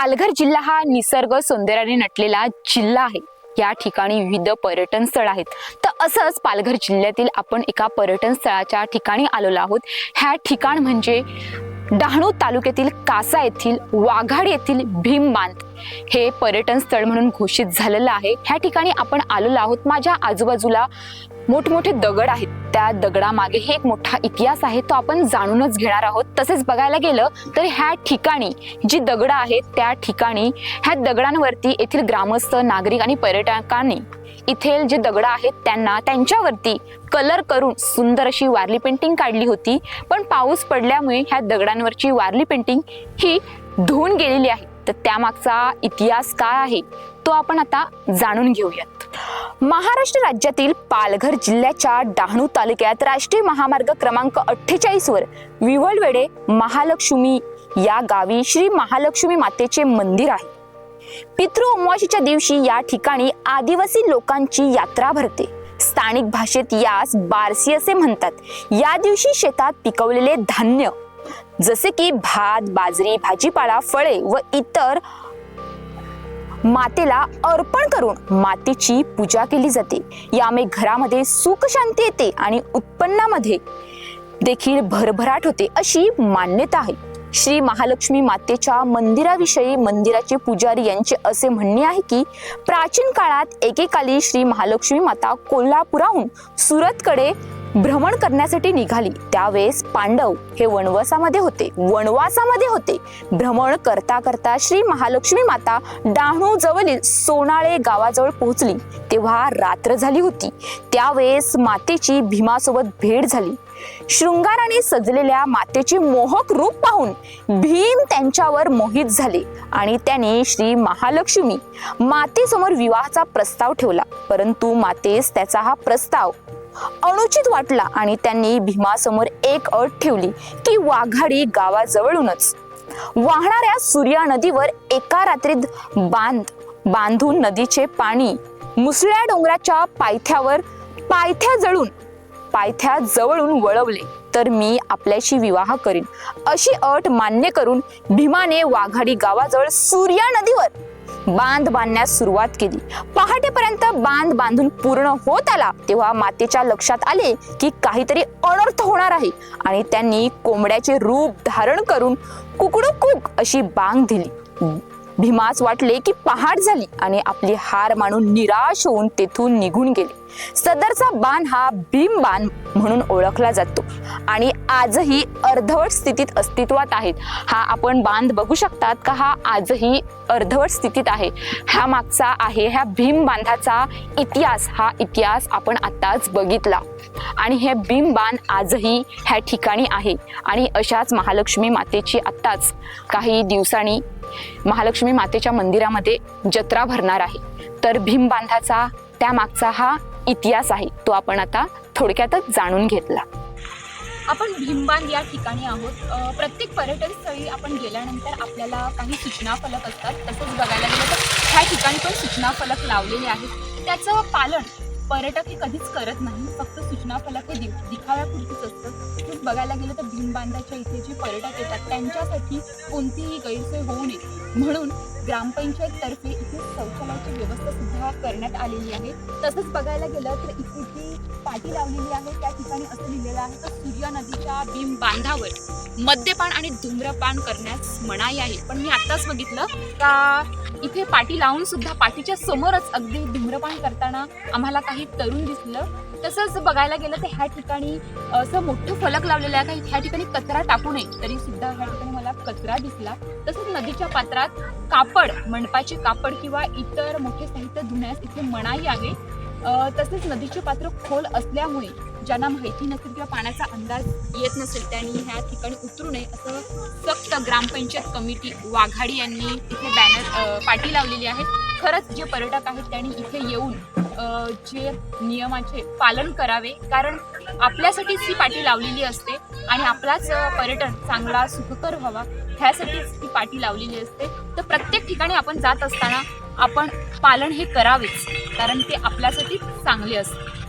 पालघर जिल्हा हा निसर्ग सौंदर्याने नटलेला जिल्हा आहे. या ठिकाणी विविध पर्यटन स्थळ आहेत. तर असंच पालघर जिल्ह्यातील आपण एका पर्यटन स्थळाच्या ठिकाणी आलेलो आहोत. ह्या ठिकाण म्हणजे डहाणू तालुक्यातील कासा येथील वाघाड येथील भीमबांध हे पर्यटन स्थळ म्हणून घोषित झालेलं आहे. ह्या ठिकाणी आपण आलेलो आहोत. माझ्या आजूबाजूला मोठमोठे दगड आहेत. त्या दगडामागे हे एक मोठा इतिहास आहे तो आपण जाणूनच घेणार आहोत. तसेच बघायला गेलं तर ह्या ठिकाणी जी दगडं आहेत त्या ठिकाणी ह्या दगडांवरती येथील ग्रामस्थ नागरिक आणि पर्यटकांनी इथेल जे दगडं आहेत त्यांना त्यांच्यावरती कलर करून सुंदर अशी वारली पेंटिंग काढली होती. पण पाऊस पडल्यामुळे ह्या दगडांवरची वारली पेंटिंग ही धुवून गेलेली आहे. तर त्यामागचा इतिहास काय आहे तो आपण आता जाणून घेऊयात. महाराष्ट्र राज्यातील पालघर जिल्ह्याच्या डहाणू तालुक्यात राष्ट्रीय महामार्ग क्रमांक अठ्ठेचाळीस वर महालक्ष्मी या गावी श्री महालक्ष्मी मातेचे मंदिर आहे. पितृ अमावासीच्या दिवशी या ठिकाणी आदिवासी लोकांची यात्रा भरते. स्थानिक भाषेत यास बारसी असे म्हणतात. या दिवशी शेतात पिकवलेले धान्य जसे की भात बाजरी भाजीपाला फळे व इतर मातेला अर्पण करून मातेची पूजा केली जाते. यामुळे घरामध्ये सुख शांती येते आणि उत्पन्नामध्ये देखील भरभराट होते अशी मान्यता आहे. श्री महालक्ष्मी मातेच्या मंदिराविषयी मंदिराचे पुजारी यांचे असे म्हणणे आहे की प्राचीन काळात एकेकाली श्री महालक्ष्मी माता कोल्हापुराहून सुरतकडे भ्रमण करण्यासाठी निघाली. त्यावेळेस पांडव हे वनवासामध्ये होते. वनवासामध्ये होते. भ्रमण करता करता श्री महालक्ष्मी माता डहाणू जवळील सोनाळे गावाजवळ पोहोचली. तेव्हा रात्र झाली होती. त्यावेळेस मातेची भीमासोबत भेट झाली. शृंगाराने सजलेल्या मातेचे मोहक रूप पाहून भीम त्यांच्यावर मोहित झाले आणि त्याने श्री महालक्ष्मी मातेसमोर विवाहाचा प्रस्ताव ठेवला. परंतु मातेस त्याचा हा प्रस्ताव अनुचित वाटला आणि त्यांनी भीमासमोर एक अट ठेवली की वाघाडी गावाजवळूनच. वाहणाऱ्या सूर्या नदीवर एका रात्रीत बांध बांधून नदीचे पाणी मुसळ्या डोंगराच्या पायथ्यावर पायथ्या जळून पायथ्या जवळून वळवले. तर मी आपल्याशी विवाह करीन. अशी अट मान्य करून भीमाने वाघाडी गावाजवळ सूर्या नदीवर बांध बांधण्यास सुरुवात केली. पहाटेपर्यंत बांध बांधून पूर्ण होत आला तेव्हा मातेच्या लक्षात आले की काहीतरी अनर्थ होणार आहे आणि त्यांनी कोंबड्याचे रूप धारण करून कुकडू कुक अशी बांग दिली. भीमास वाटले की पहाट झाली आणि आपली हार मानून निराश होऊन तेथून निघून गेले. सदरचा बाण हा भीम बाण म्हणून ओळखला जातो आणि आजही अर्धवट स्थितीत अस्तित्वात आहेत. हा आपण बांध बघू शकतात का हा आजही अर्धवट स्थितीत आहे. ह्या मागचा आहे ह्या भीम बांधाचा इतिहास. हा इतिहास आपण आत्ताच बघितला. आणि हे भीम बांध आजही ह्या ठिकाणी आहे. आणि अशाच महालक्ष्मी मातेची आत्ताच काही दिवसांनी महालक्ष्मी मातेच्या मंदिरामध्ये जत्रा भरणार आहे. तर भीम बांधाचा त्यामागचा हा इतिहास आहे तो आपण आता थोडक्यातच जाणून घेतला. आपण भीमबान या ठिकाणी आहोत. प्रत्येक पर्यटन स्थळी आपण गेल्यानंतर आपल्याला काही सूचना फलक असतात. तसंच बघायला गेलं तर ह्या ठिकाणी पण सूचना फलक लावलेले आहेत. त्याचं पालन पर्यटक हे कधीच करत नाही फक्त सूचना फलक हे दि दिखाव्यापुरतीच असतं. बघायला गेलं तर भीमबांधाच्या इथे जे पर्यटक येतात त्यांच्यासाठी कोणतीही गैरसोय होऊ नये. म्हणून ग्रामपंचायततर्फे इथे शौचालयाची व्यवस्था सुद्धा करण्यात आलेली आहे. तसंच बघायला गेलं तर इथे जी पाटी लावलेली आहे त्या ठिकाणी असं लिहिलेलं आहे तर सूर्या नदीच्या भीम बांधावर मद्यपान आणि धूम्रपान करण्यास मनाई आहे. पण मी आत्ताच बघितलं का इथे पाटी लावून सुद्धा पाटीच्या समोरच अगदी धूम्रपान करताना आम्हाला काही तरुण दिसलं. तसंच बघायला गेलं तर ह्या ठिकाणी असं मोठं फलक लावलेलं आहे. काही ह्या ठिकाणी कचरा टाकू नये तरी सुद्धा ह्या ठिकाणी मला कचरा दिसला. तसंच नदीच्या पात्रात कापड मंडपाचे कापड किंवा इतर मोठे साहित्य धुण्यास इथे मनाई आहे. तसेच नदीचे पात्र खोल असल्यामुळे ज्यांना माहिती नसेल किंवा पाण्याचा अंदाज येत नसेल त्यांनी ह्या ठिकाणी उतरू नये असं सक्त ग्रामपंचायत कमिटी वाघाडी यांनी इथे बॅनर पाटी लावलेली आहे. खरंच जे पर्यटक आहेत त्यांनी इथे येऊन जे नियमाचे पालन करावे कारण आपल्यासाठीच ही पाठी लावलेली असते आणि आपलाच पर्यटन चांगला सुखकर व्हावा ह्यासाठीच ही पाठी लावलेली असते. तर प्रत्येक ठिकाणी आपण जात असताना आपण पालन हे करावेच कारण ते आपल्यासाठी चांगले असते.